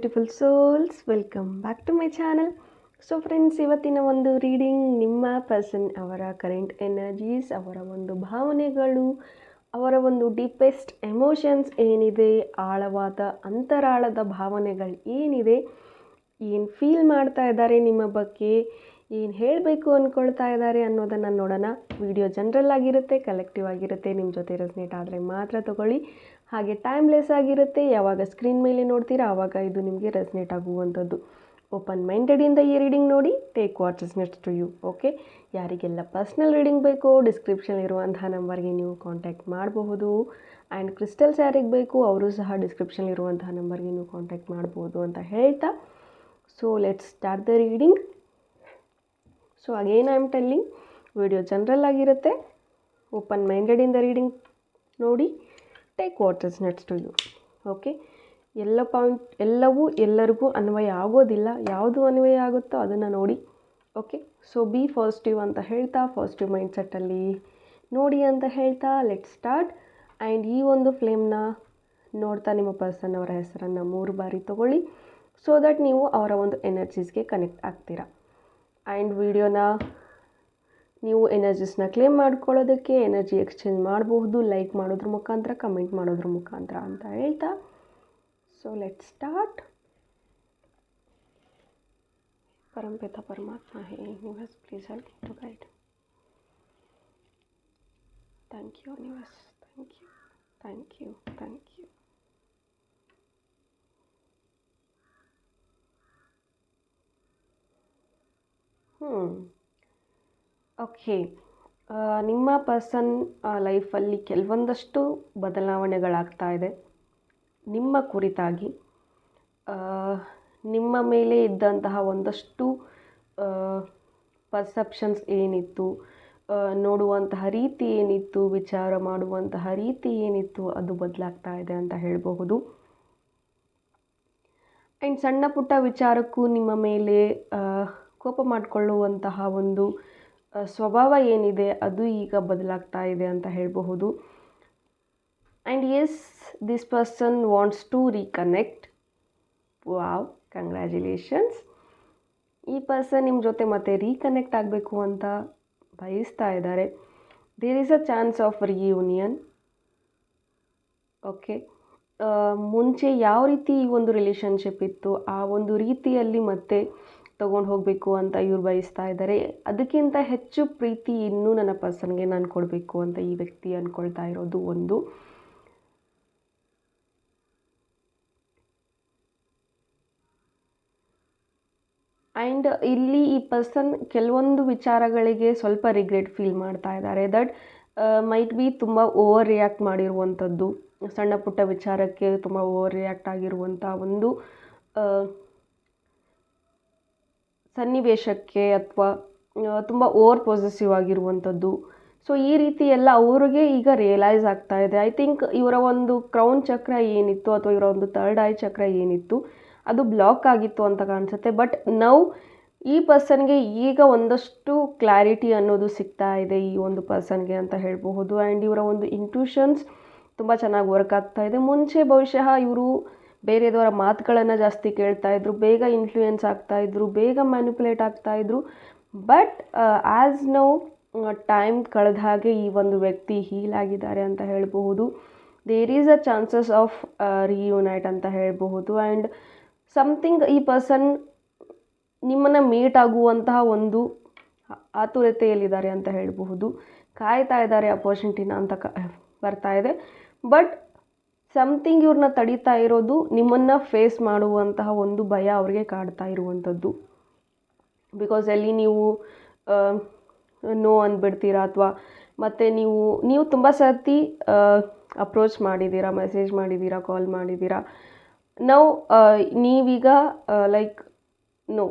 Beautiful souls welcome back to my channel so friends ಇವತ್ತಿನ ಒಂದು reading ನಿಮ್ಮ person ಅವರ ಕರೆಂಟ್ ಎನರ್ಜೀಸ್ ಅವರ ಒಂದು ಭಾವನೆಗಳು, ಅವರ ಒಂದು ಡೀಪೆಸ್ಟ್ ಎಮೋಷನ್ಸ್ ಏನಿದೆ, ಆಳವಾದ, ಅಂತರಾಳದ ಭಾವನೆಗಳು ಏನಿದೆ, ಏನು ಫೀಲ್ ಮಾಡ್ತಾ ಇದ್ದಾರೆ ನಿಮ್ಮ ಬಗ್ಗೆ, ಏನು ಹೇಳಬೇಕು ಅಂದ್ಕೊಳ್ತಾ ಇದ್ದಾರೆ ಅನ್ನೋದನ್ನು ನೋಡೋಣ. ವಿಡಿಯೋ ಜನರಲ್ ಆಗಿರುತ್ತೆ ಕಲೆಕ್ಟಿವ್ ಆಗಿರುತ್ತೆ. ನಿಮ್ಮ ಜೊತೆ ರೆಸ್ನೇಟ್ ಆದರೆ ಮಾತ್ರ ತಗೊಳ್ಳಿ. ಹಾಗೆ ಟೈಮ್ಲೆಸ್ ಆಗಿರುತ್ತೆ. ಯಾವಾಗ ಸ್ಕ್ರೀನ್ ಮೇಲೆ ನೋಡ್ತೀರಾ ಆವಾಗ ಇದು ನಿಮಗೆ ರೆಸ್ನೇಟ್ ಆಗುವಂಥದ್ದು. ಓಪನ್ ಮೈಂಡೆಡಿಂದ ಈ ರೀಡಿಂಗ್ ನೋಡಿ take what's next to you okay ಯಾರಿಗೆಲ್ಲ ಪರ್ಸ್ನಲ್ ರೀಡಿಂಗ್ ಬೇಕು ಡಿಸ್ಕ್ರಿಪ್ಷನ್ ಇರುವಂತಹ ನಂಬರ್ಗೆ ನೀವು ಕಾಂಟ್ಯಾಕ್ಟ್ ಮಾಡಬಹುದು. ಆ್ಯಂಡ್ ಕ್ರಿಸ್ಟಲ್ಸ್ ಯಾರಿಗೆ ಬೇಕು, ಅವರು ಸಹ ಡಿಸ್ಕ್ರಿಪ್ಷನ್ ಇರುವಂತಹ ನಂಬರ್ಗೆ ನೀವು ಕಾಂಟ್ಯಾಕ್ಟ್ ಮಾಡ್ಬೋದು ಅಂತ ಹೇಳ್ತಾ. So let's start the reading so again I am telling video general ಆಗಿರುತ್ತೆ ಓಪನ್ ಮೈಂಡೆಡಿಂದ ರೀಡಿಂಗ್ ನೋಡಿ. Take what is next to you okay ಎಲ್ಲ ಪಾಯಿಂಟ್ ಎಲ್ಲವೂ ಎಲ್ಲರಿಗೂ ಅನ್ವಯ ಆಗೋದಿಲ್ಲ. ಯಾವುದು ಅನ್ವಯ ಆಗುತ್ತೋ ಅದನ್ನು ನೋಡಿ. ಓಕೆ ಸೊ ಬಿ ಪಾಸಿಟಿವ್ ಅಂತ ಹೇಳ್ತಾ ಪಾಸಿಟಿವ್ ಮೈಂಡ್ಸೆಟ್ಟಲ್ಲಿ ನೋಡಿ ಅಂತ ಹೇಳ್ತಾ ಲೆಟ್ ಸ್ಟಾರ್ಟ್ ಆ್ಯಂಡ್ ಈ ಒಂದು ಫ್ಲೇಮ್ನ ನೋಡ್ತಾ ನಿಮ್ಮ ಪರ್ಸನ್ ಅವರ ಹೆಸರನ್ನು ಮೂರು ಬಾರಿ ತೊಗೊಳ್ಳಿ. ಸೊ ದಟ್ ನೀವು ಅವರ ಒಂದು ಎನರ್ಜೀಸ್ಗೆ ಕನೆಕ್ಟ್ ಆಗ್ತೀರಾ. ಆ್ಯಂಡ್ ವಿಡಿಯೋನ ನೀವು ಎನರ್ಜೀಸ್ನ ಕ್ಲೇಮ್ ಮಾಡ್ಕೊಳ್ಳೋದಕ್ಕೆ ಎನರ್ಜಿ ಎಕ್ಸ್ಚೇಂಜ್ ಮಾಡಬಹುದು ಲೈಕ್ ಮಾಡೋದ್ರ ಮುಖಾಂತರ ಕಮೆಂಟ್ ಮಾಡೋದ್ರ ಮುಖಾಂತರ ಅಂತ ಹೇಳ್ತಾ. ಸೊ ಲೆಟ್ ಸ್ಟಾರ್ಟ್ ಪರಂಪಿತ ಪರಮಾತ್ಮ, hey universe please help to guide thank you universe thank you thank you thank you ಹ್ಞೂ ಓಕೆ. ನಿಮ್ಮ ಪರ್ಸನ್ ಲೈಫಲ್ಲಿ ಕೆಲವೊಂದಷ್ಟು ಬದಲಾವಣೆಗಳಾಗ್ತಾ ಇದೆ. ನಿಮ್ಮ ಕುರಿತಾಗಿ ನಿಮ್ಮ ಮೇಲೆ ಇದ್ದಂತಹ ಒಂದಷ್ಟು ಪರ್ಸೆಪ್ಷನ್ಸ್ ಏನಿತ್ತು ನೋಡುವಂತಹ ರೀತಿ ಏನಿತ್ತು, ವಿಚಾರ ಮಾಡುವಂತಹ ರೀತಿ ಏನಿತ್ತು, ಅದು ಬದಲಾಗ್ತಾ ಇದೆ ಅಂತ ಹೇಳಬಹುದು. ಆ್ಯಂಡ್ ಸಣ್ಣ ಪುಟ್ಟ ವಿಚಾರಕ್ಕೂ ನಿಮ್ಮ ಮೇಲೆ ಕೋಪ ಮಾಡಿಕೊಳ್ಳುವಂತಹ ಒಂದು ಸ್ವಭಾವ ಏನಿದೆ ಅದು ಈಗ ಬದಲಾಗ್ತಾ ಇದೆ ಅಂತ ಹೇಳಬಹುದು. And yes this person wants to reconnect wow congratulations ಈ ಪರ್ಸನ್ ನಿಮ್ಮ ಜೊತೆ ಮತ್ತೆ ರೀಕನೆಕ್ಟ್ ಆಗಬೇಕು ಅಂತ ಬಯಸ್ತಾ ಇದ್ದಾರೆ. There is a chance of reunion okay ಮುಂಚೆ ಯಾವ ರೀತಿ ಈ ಒಂದು ರಿಲೇಷನ್ಶಿಪ್ ಇತ್ತು? ಆ ಒಂದು ರೀತಿಯಲ್ಲಿ ಮತ್ತೆ ತಗೊಂಡು ಹೋಗಬೇಕು ಅಂತ ಇವ್ರು ಬಯಸ್ತಾ ಇದ್ದಾರೆ ಅದಕ್ಕಿಂತ ಹೆಚ್ಚು ಪ್ರೀತಿ ಇನ್ನೂ ನನ್ನ ಪರ್ಸನ್ಗೆ ನಾನು ಕೊಡಬೇಕು ಅಂತ ಈ ವ್ಯಕ್ತಿ ಅಂದ್ಕೊಳ್ತಾ ಇರೋದು ಒಂದು. ಆ್ಯಂಡ್ ಇಲ್ಲಿ ಈ ಪರ್ಸನ್ ಕೆಲವೊಂದು ವಿಚಾರಗಳಿಗೆ ಸ್ವಲ್ಪ ರಿಗ್ರೆಟ್ ಫೀಲ್ ಮಾಡ್ತಾ ಇದ್ದಾರೆ ದಟ್ ಮೈಟ್ ಬಿ ತುಂಬ ಓವರ್ ರಿಯಾಕ್ಟ್ ಮಾಡಿರುವಂಥದ್ದು. ಸಣ್ಣ ಪುಟ್ಟ ವಿಚಾರಕ್ಕೆ ತುಂಬ ಓವರ್ ರಿಯಾಕ್ಟ್ ಆಗಿರುವಂಥ ಒಂದು ಸನ್ನಿವೇಶಕ್ಕೆ ಅಥವಾ ತುಂಬ ಓವರ್ ಪೊಸೆಸಿವ್ ಆಗಿರುವಂಥದ್ದು. ಸೊ ಈ ರೀತಿ ಎಲ್ಲ ಅವ್ರಿಗೆ ಈಗ ರಿಯಲೈಸ್ ಆಗ್ತಾ ಇದೆ. ಐ ಥಿಂಕ್ ಇವರ ಒಂದು ಕ್ರೌನ್ ಚಕ್ರ ಏನಿತ್ತು ಅಥವಾ ಇವರ ಒಂದು ಥರ್ಡ್ ಐ ಚಕ್ರ ಏನಿತ್ತು, ಅದು ಬ್ಲಾಕ್ ಆಗಿತ್ತು ಅಂತ ಕಾಣಿಸುತ್ತೆ. ಬಟ್ ನೌ ಈ ಪರ್ಸನ್ಗೆ ಈಗ ಒಂದಷ್ಟು ಕ್ಲಾರಿಟಿ ಅನ್ನೋದು ಸಿಗ್ತಾ ಇದೆ ಈ ಒಂದು ಪರ್ಸನ್ಗೆ ಅಂತ ಹೇಳಬಹುದು. ಆ್ಯಂಡ್ ಇವರ ಒಂದು ಇಂಟ್ಯೂಷನ್ಸ್ ತುಂಬ ಚೆನ್ನಾಗಿ ವರ್ಕ್ ಆಗ್ತಾ ಇದೆ. ಮುಂಚೆ ಬಹುಶಃ ಇವರು ಬೇರೆದವರ ಮಾತುಗಳನ್ನು ಜಾಸ್ತಿ ಕೇಳ್ತಾ ಇದ್ರು, ಬೇಗ ಇನ್ಫ್ಲೂಯೆನ್ಸ್ ಆಗ್ತಾ ಇದ್ರು, ಬೇಗ ಮ್ಯಾನಿಪುಲೇಟ್ ಆಗ್ತಾ ಇದ್ರು. ಬಟ್ ಆ್ಯಸ್ ನೌ ಟೈಮ್ ಕಳೆದ ಹಾಗೆ ಈ ಒಂದು ವ್ಯಕ್ತಿ ಹೀಲ್ ಆಗಿದ್ದಾರೆ ಅಂತ ಹೇಳಬಹುದು. There is a chances of reunite ಅಂತ ಹೇಳಬಹುದು. ಆ್ಯಂಡ್ ಸಮಥಿಂಗ್ ಈ ಪರ್ಸನ್ ನಿಮ್ಮನ್ನು ಮೀಟ್ ಆಗುವಂತಹ ಒಂದು ಆತುರತೆಯಲ್ಲಿದ್ದಾರೆ ಅಂತ ಹೇಳಬಹುದು. ಕಾಯ್ತಾ ಇದ್ದಾರೆ ಅಪರ್ಚುನಿಟಿನ ಅಂತ ಕ, ಬರ್ತಾ ಇದೆ. ಬಟ್ ಸಮಥಿಂಗ್ ಇವ್ರನ್ನ ತಡೀತಾ ಇರೋದು ನಿಮ್ಮನ್ನು ಫೇಸ್ ಮಾಡುವಂತಹ ಒಂದು ಭಯ ಅವ್ರಿಗೆ ಕಾಡ್ತಾ ಇರುವಂಥದ್ದು. ಬಿಕಾಸ್ ಅಲ್ಲಿ ನೀವು ನೋ ಅಂದ್ಬಿಡ್ತೀರಾ ಅಥವಾ ಮತ್ತು ನೀವು ನೀವು ತುಂಬ ಸರ್ತಿ ಅಪ್ರೋಚ್ ಮಾಡಿದ್ದೀರಾ ಮೆಸೇಜ್ ಮಾಡಿದ್ದೀರಾ ಕಾಲ್ ಮಾಡಿದ್ದೀರಾ. ನಾವು ನೀವೀಗ like no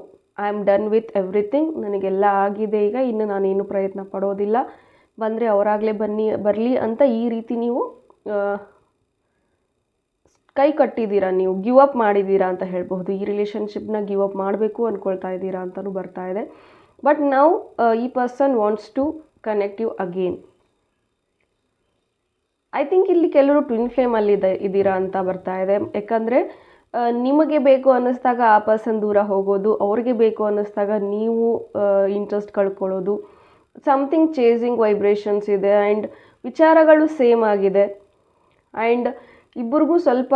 I am done with everything ನನಗೆಲ್ಲ ಆಗಿದೆ ಈಗ, ಇನ್ನು ನಾನೇನು ಪ್ರಯತ್ನ ಪಡೋದಿಲ್ಲ. ಬಂದರೆ ಅವರಾಗಲೇ ಬನ್ನಿ, ಬರಲಿ ಅಂತ ಈ ರೀತಿ ನೀವು ಕೈ ಕಟ್ಟಿದ್ದೀರಾ ನೀವು? ಗಿವ್ ಅಪ್ ಮಾಡಿದ್ದೀರಾ ಅಂತ ಹೇಳ್ಬೋದು ಈ ರಿಲೇಷನ್ಶಿಪ್ನ ಗಿವ್ ಅಪ್ ಮಾಡಬೇಕು ಅಂದ್ಕೊಳ್ತಾ ಇದ್ದೀರಾ ಅಂತಲೂ ಬರ್ತಾ ಇದೆ. ಬಟ್ ನಾವು ಈ person wants to connect you again I think ಇಲ್ಲಿ ಕೆಲವರು ಟ್ವಿನ್ ಫ್ಲೇಮಲ್ಲಿ ಇದೆ ಇದ್ದೀರಾ ಅಂತ ಬರ್ತಾ ಇದೆ. ಯಾಕಂದರೆ ನಿಮಗೆ ಬೇಕು ಅನ್ನಿಸ್ದಾಗ ಆ ಪರ್ಸನ್ ದೂರ ಹೋಗೋದು, ಅವ್ರಿಗೆ ಬೇಕು ಅನ್ನಿಸ್ದಾಗ ನೀವು ಇಂಟ್ರೆಸ್ಟ್ ಕಳ್ಕೊಳ್ಳೋದು. ಸಮಥಿಂಗ್ ಚೇಸಿಂಗ್ ವೈಬ್ರೇಷನ್ಸ್ ಇದೆ ಆ್ಯಂಡ್ ವಿಚಾರಗಳು ಸೇಮ್ ಆಗಿದೆ. ಆ್ಯಂಡ್ ಇಬ್ಬರಿಗೂ ಸ್ವಲ್ಪ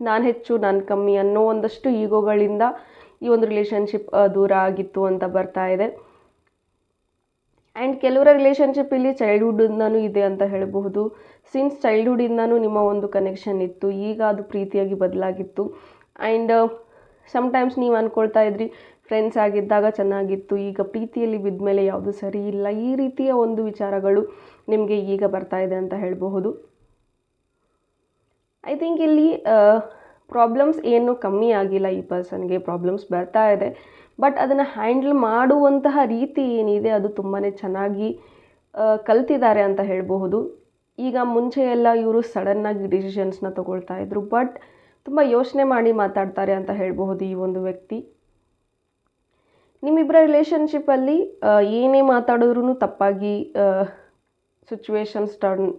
ನಾನು ಹೆಚ್ಚು, ನಾನು ಕಮ್ಮಿ ಅನ್ನೋ ಒಂದಷ್ಟು ಈಗೋಗಳಿಂದ ಈ ಒಂದು ರಿಲೇಷನ್ಶಿಪ್ ದೂರ ಆಗಿತ್ತು ಅಂತ ಬರ್ತಾ ಇದೆ. ಆ್ಯಂಡ್ ಕೆಲವರ ರಿಲೇಷನ್ಶಿಪ್ ಇಲ್ಲಿ ಚೈಲ್ಡ್ಹುಡ್ಡಿಂದನೂ ಇದೆ ಅಂತ ಹೇಳಬಹುದು. ಸಿನ್ಸ್ ಚೈಲ್ಡ್ಹುಡ್ಡಿಂದನೂ ನಿಮ್ಮ ಒಂದು ಕನೆಕ್ಷನ್ ಇತ್ತು, ಈಗ ಅದು ಪ್ರೀತಿಯಾಗಿ ಬದಲಾಗಿತ್ತು. ಆ್ಯಂಡ್ ಸಮ್ಟೈಮ್ಸ್ ನೀವು ಅಂದ್ಕೊಳ್ತಾ ಇದ್ರಿ ಫ್ರೆಂಡ್ಸ್ ಆಗಿದ್ದಾಗ ಚೆನ್ನಾಗಿತ್ತು, ಈಗ ಪ್ರೀತಿಯಲ್ಲಿ ಬಿದ್ದ ಮೇಲೆ ಯಾವುದು ಸರಿ ಇಲ್ಲ. ಈ ರೀತಿಯ ಒಂದು ವಿಚಾರಗಳು ನಿಮಗೆ ಈಗ ಬರ್ತಾ ಇದೆ ಅಂತ ಹೇಳಬಹುದು. ಐ ಥಿಂಕ್ ಇಲ್ಲಿ ಪ್ರಾಬ್ಲಮ್ಸ್ ಏನು ಕಮ್ಮಿ ಆಗಿಲ್ಲ ಈ ಪರ್ಸನ್ಗೆ ಪ್ರಾಬ್ಲಮ್ಸ್ ಬರ್ತಾ ಇದೆ. ಬಟ್ ಅದನ್ನು ಹ್ಯಾಂಡಲ್ ಮಾಡುವಂತಹ ರೀತಿ ಏನಿದೆ, ಅದು ತುಂಬಾ ಚೆನ್ನಾಗಿ ಕಲ್ತಿದ್ದಾರೆ ಅಂತ ಹೇಳಬಹುದು. ಈಗ ಮುಂಚೆ ಎಲ್ಲ ಇವರು ಸಡನ್ನಾಗಿ ಡಿಸಿಷನ್ಸ್ನ ತಗೊಳ್ತಾ ಇದ್ರು. ಬಟ್ ತುಂಬ ಯೋಚನೆ ಮಾಡಿ ಮಾತಾಡ್ತಾರೆ ಅಂತ ಹೇಳಬಹುದು ಈ ಒಂದು ವ್ಯಕ್ತಿ. ನಿಮ್ಮಿಬ್ಬರ ರಿಲೇಷನ್ಶಿಪ್ಪಲ್ಲಿ ಏನೇ ಮಾತಾಡಿದ್ರೂ ತಪ್ಪಾಗಿ ಸಿಚುವೇಶನ್ಸ್ ಟರ್ನ್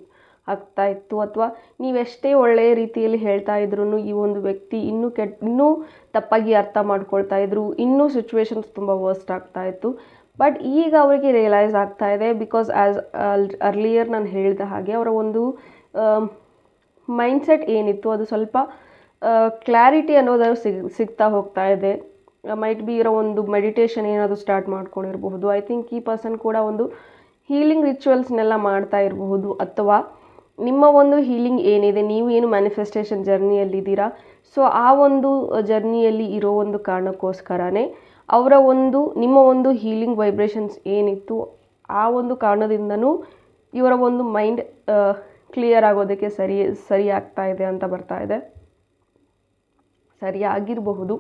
ಆಗ್ತಾ ಇತ್ತು. ಅಥವಾ ನೀವೆಷ್ಟೇ ಒಳ್ಳೆಯ ರೀತಿಯಲ್ಲಿ ಹೇಳ್ತಾ ಇದ್ರೂ ಈ ಒಂದು ವ್ಯಕ್ತಿ ಇನ್ನೂ ಕೆಟ್ಟ ಇನ್ನೂ ತಪ್ಪಾಗಿ ಅರ್ಥ ಮಾಡ್ಕೊಳ್ತಾ ಇದ್ರು, ಇನ್ನೂ ಸಿಚುವೇಶನ್ಸ್ ತುಂಬ ವರ್ಸ್ಟ್ ಆಗ್ತಾ ಇತ್ತು. ಬಟ್ ಈಗ ಅವರಿಗೆ ರಿಯಲೈಸ್ ಆಗ್ತಾ ಇದೆ ಬಿಕಾಸ್ ಆ್ಯಸ್ ಅರ್ಲಿಯರ್ ನಾನು ಹೇಳಿದ ಹಾಗೆ ಅವರ ಒಂದು ಮೈಂಡ್ಸೆಟ್ ಏನಿತ್ತು, ಅದು ಸ್ವಲ್ಪ ಕ್ಲಾರಿಟಿ ಅನ್ನೋದು ಸಿಗ್, ಸಿಗ್ತಾ ಹೋಗ್ತಾ ಇದೆ. ಮೈಟ್ ಬಿ ಇರೋ ಒಂದು ಮೆಡಿಟೇಷನ್ ಏನಾದರೂ ಸ್ಟಾರ್ಟ್ ಮಾಡ್ಕೊಂಡಿರಬಹುದು. ಐ ಥಿಂಕ್ ಈ ಪರ್ಸನ್ ಕೂಡ ಒಂದು ಹೀಲಿಂಗ್ ರಿಚುವಲ್ಸ್ನೆಲ್ಲ ಮಾಡ್ತಾ ಇರಬಹುದು. ಅಥವಾ ನಿಮ್ಮ ಒಂದು ಹೀಲಿಂಗ್ ಏನಿದೆ, ನೀವು ಏನು ಮ್ಯಾನಿಫೆಸ್ಟೇಷನ್ ಜರ್ನಿಯಲ್ಲಿದ್ದೀರಾ ಸೊ ಆ ಒಂದು ಜರ್ನಿಯಲ್ಲಿ ಇರೋ ಒಂದು ಕಾರಣಕ್ಕೋಸ್ಕರನೇ ಅವರ ಒಂದು, ನಿಮ್ಮ ಒಂದು ಹೀಲಿಂಗ್ ವೈಬ್ರೇಷನ್ಸ್ ಏನಿತ್ತು, ಆ ಒಂದು ಕಾರಣದಿಂದನೂ ಇವರ ಒಂದು ಮೈಂಡ್ ಕ್ಲಿಯರ್ ಆಗೋದಕ್ಕೆ ಸರಿ ಸರಿ ಆಗ್ತಾ ಇದೆ ಅಂತ ಬರ್ತಾ ಇದೆ. ಸರಿಯಾಗಿರಬಹುದು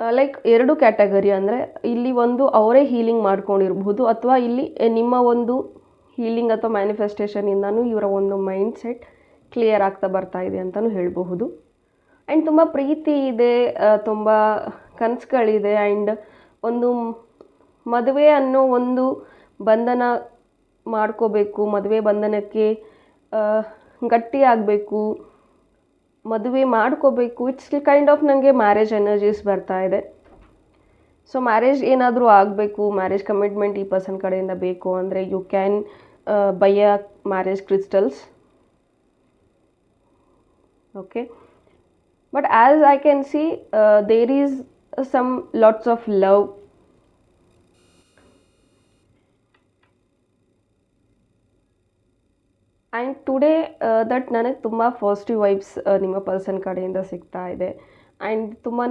ಲೈಕ್ ಎರಡು ಕ್ಯಾಟಗರಿ ಅಂದರೆ ಇಲ್ಲಿ ಒಂದು ಅವರೇ ಹೀಲಿಂಗ್ ಮಾಡ್ಕೊಂಡಿರಬಹುದು, ಅಥವಾ ಇಲ್ಲಿ, ನಿಮ್ಮ ಒಂದು ಹೀಲಿಂಗ್ ಅಥವಾ ಮ್ಯಾನಿಫೆಸ್ಟೇಷನಿಂದನೂ ಇವರ ಒಂದು ಮೈಂಡ್ ಸೆಟ್ ಕ್ಲಿಯರ್ ಆಗ್ತಾ ಬರ್ತಾ ಇದೆ ಅಂತಲೂ ಹೇಳಬಹುದು. ಆ್ಯಂಡ್ ತುಂಬ ಪ್ರೀತಿ ಇದೆ ತುಂಬ ಕನಸುಗಳಿದೆ ಆ್ಯಂಡ್ ಒಂದು ಮದುವೆ ಅನ್ನೋ ಒಂದು ಬಂಧನ ಮಾಡ್ಕೋಬೇಕು, ಮದುವೆ ಬಂಧನಕ್ಕೆ ಗಟ್ಟಿಯಾಗಬೇಕು ಮದುವೆ ಮಾಡ್ಕೋಬೇಕು. ಇಟ್ಸ್ ಕೈಂಡ್ ಆಫ್ ನನಗೆ ಮ್ಯಾರೇಜ್ ಎನರ್ಜೀಸ್ ಬರ್ತಾ ಇದೆ. ಸೊ ಮ್ಯಾರೇಜ್ ಏನಾದರೂ ಆಗಬೇಕು ಮ್ಯಾರೇಜ್ ಕಮಿಟ್ಮೆಂಟ್ ಈ ಪರ್ಸನ್ ಕಡೆಯಿಂದ ಬೇಕು ಅಂದರೆ you can buy a marriage crystals okay but as I can see there is some lots of love and today that ನನಗೆ ತುಂಬ ಪಾಸಿಟಿವ್ ವೈಬ್ಸ್ ನಿಮ್ಮ ಪರ್ಸನ್ ಕಡೆಯಿಂದ ಸಿಗ್ತಾ ಇದೆ ಆ್ಯಂಡ್ ತುಂಬಾ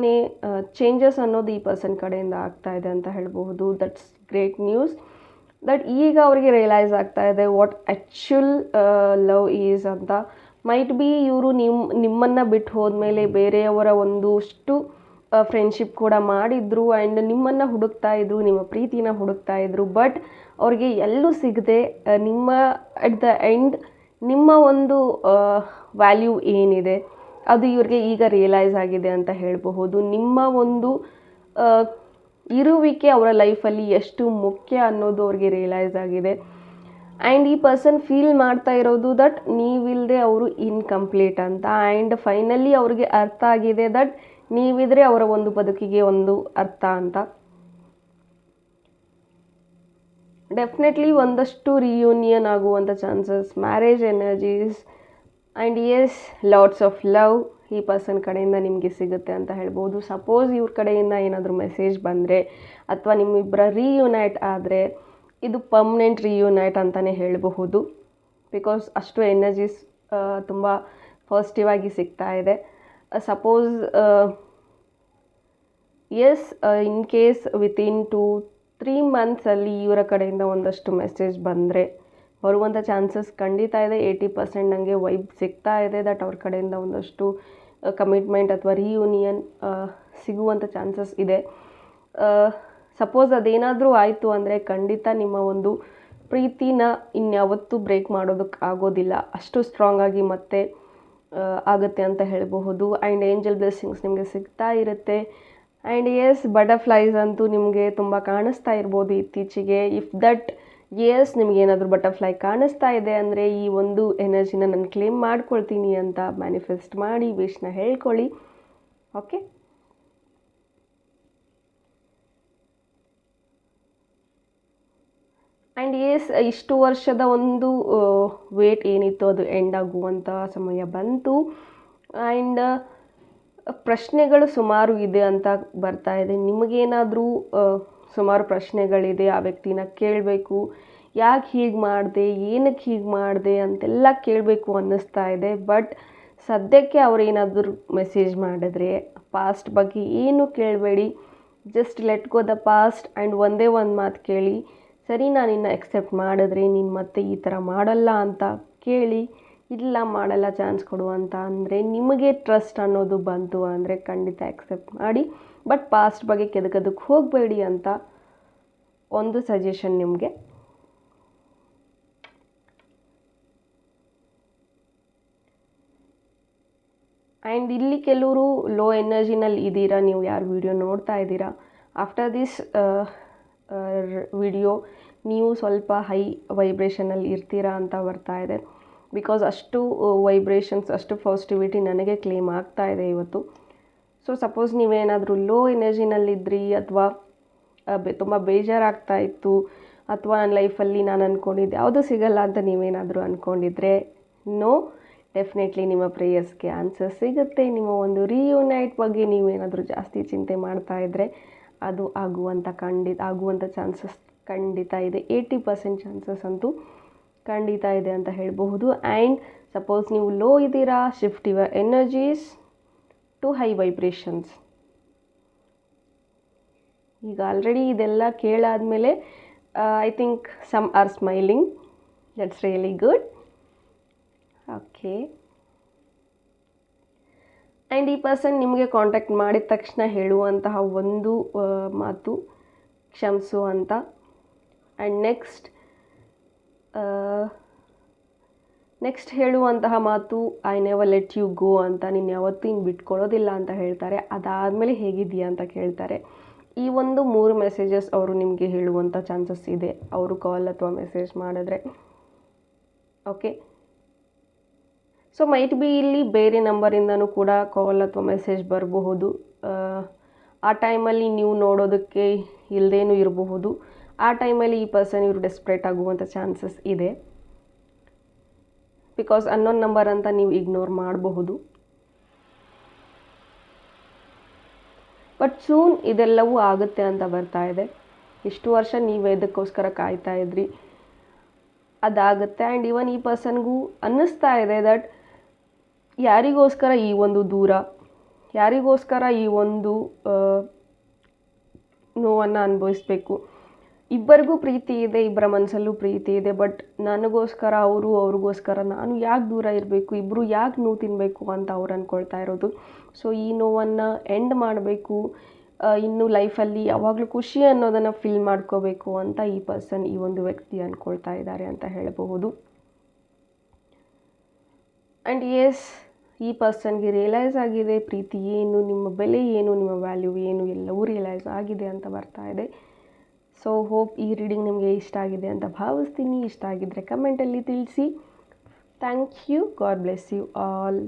ಚೇಂಜಸ್ ಅನ್ನೋದು ಈ ಪರ್ಸನ್ ಕಡೆಯಿಂದ ಆಗ್ತಾ ಇದೆ ಅಂತ ಹೇಳಬಹುದು ದಟ್ಸ್ ಗ್ರೇಟ್ ನ್ಯೂಸ್ ದಟ್ ಈಗ ಅವರಿಗೆ ರಿಯಲೈಸ್ ಆಗ್ತಾ ಇದೆ ವಾಟ್ ಆ್ಯಕ್ಚುಲ್ ಲವ್ ಈಸ್ ಅಂತ. ಮೈಟ್ ಬಿ ಇವರು ನಿಮ್ಮ ನಿಮ್ಮನ್ನು ಬಿಟ್ಟು ಹೋದ್ಮೇಲೆ ಬೇರೆಯವರ ಒಂದಷ್ಟು ಫ್ರೆಂಡ್ಶಿಪ್ ಕೂಡ ಮಾಡಿದ್ರು ಆ್ಯಂಡ್ ನಿಮ್ಮನ್ನು ಹುಡುಕ್ತಾ ಇದ್ರು, ನಿಮ್ಮ ಪ್ರೀತಿನ ಹುಡುಕ್ತಾ ಇದ್ರು ಬಟ್ ಅವ್ರಿಗೆ ಎಲ್ಲೂ ಸಿಗದೆ ನಿಮ್ಮ ಅಟ್ ದ ಎಂಡ್ ನಿಮ್ಮ ಒಂದು ವ್ಯಾಲ್ಯೂ ಏನಿದೆ, ಅದು ಇವ್ರಿಗೆ ಈಗ ರಿಯಲೈಸ್ ಆಗಿದೆ ಅಂತ ಹೇಳಬಹುದು. ನಿಮ್ಮ ಒಂದು ಇರುವಿಕೆ ಅವರ ಲೈಫಲ್ಲಿ ಎಷ್ಟು ಮುಖ್ಯ ಅನ್ನೋದು ಅವ್ರಿಗೆ ರಿಯಲೈಸ್ ಆಗಿದೆ. ಆ್ಯಂಡ್ ಈ ಪರ್ಸನ್ ಫೀಲ್ ಮಾಡ್ತಾ ಇರೋದು ದಟ್ ನೀವಿಲ್ಲದೆ ಅವರು ಇನ್ಕಂಪ್ಲೀಟ್ ಅಂತ. ಆ್ಯಂಡ್ ಫೈನಲಿ ಅವ್ರಿಗೆ ಅರ್ಥ ಆಗಿದೆ ದಟ್ ನೀವಿದ್ರೆ ಅವರ ಒಂದು ಬದುಕಿಗೆ ಒಂದು ಅರ್ಥ ಅಂತ. ಡೆಫಿನೆಟ್ಲಿ ಒಂದಷ್ಟು ರಿಯೂನಿಯನ್ ಆಗುವಂಥ chances marriage energies and yes lots of love ಈ ಪರ್ಸನ್ ಕಡೆಯಿಂದ ನಿಮಗೆ ಸಿಗುತ್ತೆ ಅಂತ ಹೇಳ್ಬೋದು. ಸಪೋಸ್ ಇವ್ರ ಕಡೆಯಿಂದ ಏನಾದರೂ ಮೆಸೇಜ್ ಬಂದರೆ ಅಥವಾ ನಿಮ್ಮಿಬ್ಬರ ರೀಯುನೈಟ್ ಆದರೆ ಇದು ಪರ್ಮನೆಂಟ್ ರೀಯುನೈಟ್ ಅಂತಲೇ ಹೇಳಬಹುದು. ಬಿಕಾಸ್ ಅಷ್ಟು ಎನರ್ಜೀಸ್ ತುಂಬ ಪಾಸಿಟಿವ್ ಆಗಿ ಸಿಗ್ತಾ ಇದೆ. Suppose yes in case within two three ಮಂತ್ಸಲ್ಲಿ ಇವರ ಕಡೆಯಿಂದ ಒಂದಷ್ಟು ಮೆಸೇಜ್ ಬಂದರೆ ಬರುವಂಥ ಚಾನ್ಸಸ್ ಖಂಡಿತ ಇದೆ. ಏಯ್ಟಿ ಪರ್ಸೆಂಟ್ ನನಗೆ ವೈಬ್ ಸಿಗ್ತಾ ಇದೆ ದಟ್ ಅವ್ರ ಕಡೆಯಿಂದ ಒಂದಷ್ಟು ಕಮಿಟ್ಮೆಂಟ್ ಅಥವಾ ರಿಯೂನಿಯನ್ ಸಿಗುವಂಥ ಚಾನ್ಸಸ್ ಇದೆ. ಸಪೋಸ್ ಅದೇನಾದರೂ ಆಯಿತು ಅಂದರೆ ಖಂಡಿತ ನಿಮ್ಮ ಒಂದು ಪ್ರೀತಿನ ಇನ್ಯಾವತ್ತೂ ಬ್ರೇಕ್ ಮಾಡೋದಕ್ಕೆ ಆಗೋದಿಲ್ಲ. ಅಷ್ಟು ಸ್ಟ್ರಾಂಗ್ ಆಗಿ ಮತ್ತೆ ಆಗುತ್ತೆ ಅಂತ ಹೇಳಬಹುದು. ಆ್ಯಂಡ್ ಏಂಜಲ್ ಬ್ಲೆಸ್ಸಿಂಗ್ಸ್ ನಿಮಗೆ ಸಿಗ್ತಾ ಇರುತ್ತೆ. ಆ್ಯಂಡ್ ಎಸ್ ಬಟರ್ಫ್ಲೈಸ್ ಅಂತೂ ನಿಮಗೆ ತುಂಬ ಕಾಣಿಸ್ತಾ ಇರ್ಬೋದು ಇತ್ತೀಚೆಗೆ. ಇಫ್ ದಟ್ ಎಸ್ ನಿಮಗೇನಾದರೂ ಬಟರ್ಫ್ಲೈ ಕಾಣಿಸ್ತಾ ಇದೆ ಅಂದರೆ ಈ ಒಂದು ಎನರ್ಜಿನ ನಾನು ಕ್ಲೇಮ್ ಮಾಡ್ಕೊಳ್ತೀನಿ ಅಂತ ಮ್ಯಾನಿಫೆಸ್ಟ್ ಮಾಡಿ ವಿಶ್ನ ಹೇಳ್ಕೊಳ್ಳಿ. ಓಕೆ ಆ್ಯಂಡ್ ಎಸ್ ಇಷ್ಟು ವರ್ಷದ ಒಂದು ವೇಟ್ ಏನಿತ್ತು ಅದು ಎಂಡ್ ಆಗುವಂಥ ಸಮಯ ಬಂತು. ಆ್ಯಂಡ್ ಪ್ರಶ್ನೆಗಳು ಸುಮಾರು ಇದೆ ಅಂತ ಬರ್ತಾ ಇದೆ. ನಿಮಗೇನಾದರೂ ಸುಮಾರು ಪ್ರಶ್ನೆಗಳಿದೆ, ಆ ವ್ಯಕ್ತಿನ ಕೇಳಬೇಕು. ಯಾಕೆ ಹೀಗೆ ಮಾಡಿದೆ ಏನಕ್ಕೆ ಹೀಗೆ ಮಾಡಿದೆ ಅಂತೆಲ್ಲ ಕೇಳಬೇಕು ಅನ್ನಿಸ್ತಾ ಇದೆ. ಬಟ್ ಸದ್ಯಕ್ಕೆ ಅವರೇನಾದರೂ ಮೆಸೇಜ್ ಮಾಡಿದ್ರೆ ಪಾಸ್ಟ್ ಬಗ್ಗೆ ಏನು ಕೇಳಬೇಡಿ. Just let go the past and ಒಂದೇ ಒಂದು ಮಾತು ಕೇಳಿ. ಸರಿ, ನಾನು ಇನ್ನು ಎಕ್ಸೆಪ್ಟ್ ಮಾಡಿದ್ರೆ ನೀನು ಮತ್ತೆ ಈ ಥರ ಮಾಡಲ್ಲ ಅಂತ ಕೇಳಿ. ಇಲ್ಲ, ಮಾಡಲ್ಲ ಚಾನ್ಸ್ ಕೊಡು ಅಂತ ಅಂದರೆ ನಿಮಗೆ ಟ್ರಸ್ಟ್ ಅನ್ನೋದು ಬಂತು ಅಂದರೆ ಖಂಡಿತ ಎಕ್ಸೆಪ್ಟ್ ಮಾಡಿ. ಬಟ್ ಪಾಸ್ಟ್ ಬಗ್ಗೆ ಕೆದಕದಕ್ಕೆ ಹೋಗಬೇಡಿ ಅಂತ ಒಂದು ಸಜೆಷನ್ ನಿಮಗೆ. ಆ್ಯಂಡ್ ಇಲ್ಲಿ ಕೆಲವರು ಲೋ ಎನರ್ಜಿನಲ್ಲಿ ಇದ್ದೀರಾ, ನೀವು ಯಾರು ವಿಡಿಯೋ ನೋಡ್ತಾ ಇದ್ದೀರಾ? ಆಫ್ಟರ್ ದಿಸ್ ವಿಡಿಯೋ ನೀವು ಸ್ವಲ್ಪ ಹೈ ವೈಬ್ರೇಷನಲ್ಲಿ ಇರ್ತೀರಾ ಅಂತ ಬರ್ತಾ ಇದೆ. ಬಿಕಾಸ್ ಅಷ್ಟು ವೈಬ್ರೇಷನ್ಸ್ ಅಷ್ಟು ಪಾಸಿಟಿವಿಟಿ ನನಗೆ ಕ್ಲೇಮ್ ಆಗ್ತಾ ಇದೆ ಇವತ್ತು. ಸೊ ಸಪೋಸ್ ನೀವೇನಾದರೂ ಲೋ ಎನರ್ಜಿನಲ್ಲಿದ್ರಿ ಅಥವಾ ತುಂಬ ಬೇಜಾರಾಗ್ತಾ ಇತ್ತು, ಅಥವಾ ನನ್ನ ಲೈಫಲ್ಲಿ ನಾನು ಅಂದ್ಕೊಂಡಿದ್ದೆ ಯಾವುದೂ ಸಿಗಲ್ಲ ಅಂತ ನೀವೇನಾದರೂ ಅಂದ್ಕೊಂಡಿದ್ರೆ ನೋ ಡೆಫಿನೆಟ್ಲಿ ನಿಮ್ಮ ಪ್ರೇಯರ್ಸ್ಗೆ ಆನ್ಸರ್ ಸಿಗುತ್ತೆ. ನಿಮ್ಮ ಒಂದು ರಿಯೂನೈಟ್ ಬಗ್ಗೆ ನೀವೇನಾದರೂ ಜಾಸ್ತಿ ಚಿಂತೆ ಮಾಡ್ತಾ ಇದ್ದರೆ ಅದು ಆಗುವಂಥ ಖಂಡಿತ ಆಗುವಂಥ ಚಾನ್ಸಸ್ ಖಂಡಿತ ಇದೆ. ಏಯ್ಟಿ ಪರ್ಸೆಂಟ್ ಚಾನ್ಸಸ್ ಅಂತೂ ಖಂಡಿತ ಇದೆ ಅಂತ ಹೇಳಬಹುದು. ಆ್ಯಂಡ್ ಸಪೋಸ್ ನೀವು ಲೋ ಇದ್ದೀರಾ shift your energies to high vibrations ಈಗ ಆಲ್ರೆಡಿ ಇದೆಲ್ಲ ಕೇಳಾದಮೇಲೆ I think some are smiling that's really good okay and ಈ ಪರ್ಸನ್ ನಿಮಗೆ ಕಾಂಟ್ಯಾಕ್ಟ್ ಮಾಡಿದ ತಕ್ಷಣ ಹೇಳುವಂತಹ ಒಂದು ಮಾತು, ಕ್ಷಮಿಸು ಅಂತ. ಆ್ಯಂಡ್ ನೆಕ್ಸ್ಟ್ ನೆಕ್ಸ್ಟ್ ಹೇಳುವಂತಹ ಮಾತು I never let you go ಅಂತ ನೀನು ಯಾವತ್ತೂ ಹಿಂಗೆ ಬಿಟ್ಕೊಳ್ಳೋದಿಲ್ಲ ಅಂತ ಹೇಳ್ತಾರೆ. ಅದಾದಮೇಲೆ ಹೇಗಿದೆಯಾ ಅಂತ ಕೇಳ್ತಾರೆ. ಈ ಒಂದು ಮೂರು ಮೆಸೇಜಸ್ ಅವರು ನಿಮಗೆ ಹೇಳುವಂಥ ಚಾನ್ಸಸ್ ಇದೆ. ಅವರು ಕಾಲ್ ಅಥವಾ ಮೆಸೇಜ್ ಮಾಡಿದ್ರೆ. ಓಕೆ ಸೊ ಮೈಟ್ ಬಿ ಇಲ್ಲಿ ಬೇರೆ ನಂಬರಿಂದನೂ ಕೂಡ ಕಾಲ್ ಅಥವಾ ಮೆಸೇಜ್ ಬರಬಹುದು. ಆ ಟೈಮಲ್ಲಿ ನೀವು ನೋಡೋದಕ್ಕೆ ಇಲ್ಲದೇನೂ ಇರಬಹುದು. ಆ ಟೈಮಲ್ಲಿ ಈ ಪರ್ಸನ್ ಇವರು ಡೆಸ್ಪ್ರೇಟ್ ಆಗುವಂಥ ಚಾನ್ಸಸ್ ಇದೆ. ಬಿಕಾಸ್ ಅನ್ನೋನ್ ನಂಬರ್ ಅಂತ ನೀವು ಇಗ್ನೋರ್ ಮಾಡಬಹುದು. ಬಟ್ ಸೂನ್ ಇದೆಲ್ಲವೂ ಆಗುತ್ತೆ ಅಂತ ಬರ್ತಾ ಇದೆ. ಇಷ್ಟು ವರ್ಷ ನೀವು ಇದಕ್ಕೋಸ್ಕರ ಕಾಯ್ತಾ ಇದ್ರಿ. ಅದಾಗುತ್ತೆ. ಆ್ಯಂಡ್ ಇವನ್ ಈ ಪರ್ಸನ್ಗೂ ಅನ್ನಿಸ್ತಾ ಇದೆ ದಟ್ ಯಾರಿಗೋಸ್ಕರ ಈ ಒಂದು ದೂರ, ಯಾರಿಗೋಸ್ಕರ ಈ ಒಂದು ನೋವನ್ನು ಅನುಭವಿಸ್ಬೇಕು. ಇಬ್ಬರಿಗೂ ಪ್ರೀತಿ ಇದೆ, ಇಬ್ಬರ ಮನಸ್ಸಲ್ಲೂ ಪ್ರೀತಿ ಇದೆ ಬಟ್ ನನಗೋಸ್ಕರ, ಅವರು ಅವ್ರಿಗೋಸ್ಕರ ನಾನು ಯಾಕೆ ದೂರ ಇರಬೇಕು ಇಬ್ಬರು ಯಾಕೆ ನೋವು ತಿನ್ನಬೇಕು ಅಂತ ಅವ್ರು ಅಂದ್ಕೊಳ್ತಾ ಇರೋದು. ಸೊ ಈ ನೋವನ್ನು ಎಂಡ್ ಮಾಡಬೇಕು. ಇನ್ನು ಲೈಫಲ್ಲಿ ಯಾವಾಗಲೂ ಖುಷಿ ಅನ್ನೋದನ್ನು ಫೀಲ್ ಮಾಡ್ಕೋಬೇಕು ಅಂತ ಈ ಪರ್ಸನ್ ಈ ಒಂದು ವ್ಯಕ್ತಿ ಅಂದ್ಕೊಳ್ತಾ ಇದ್ದಾರೆ ಅಂತ ಹೇಳಬಹುದು. ಆ್ಯಂಡ್ ಎಸ್ ಈ ಪರ್ಸನ್ಗೆ ರಿಯಲೈಸ್ ಆಗಿದೆ, ಪ್ರೀತಿ ಏನು, ನಿಮ್ಮ ಬೆಲೆ ಏನು, ನಿಮ್ಮ ವ್ಯಾಲ್ಯೂ ಏನು, ಎಲ್ಲವೂ ರಿಯಲೈಸ್ ಆಗಿದೆ ಅಂತ ಬರ್ತಾ ಇದೆ. ಸೊ ಹೋಪ್ ಈ ರೀಡಿಂಗ್ ನಿಮಗೆ ಇಷ್ಟ ಆಗಿದೆ ಅಂತ ಭಾವಿಸ್ತೀನಿ. ಇಷ್ಟ ಆಗಿದ್ದರೆ ಕಮೆಂಟಲ್ಲಿ ತಿಳಿಸಿ. Thank you God bless you all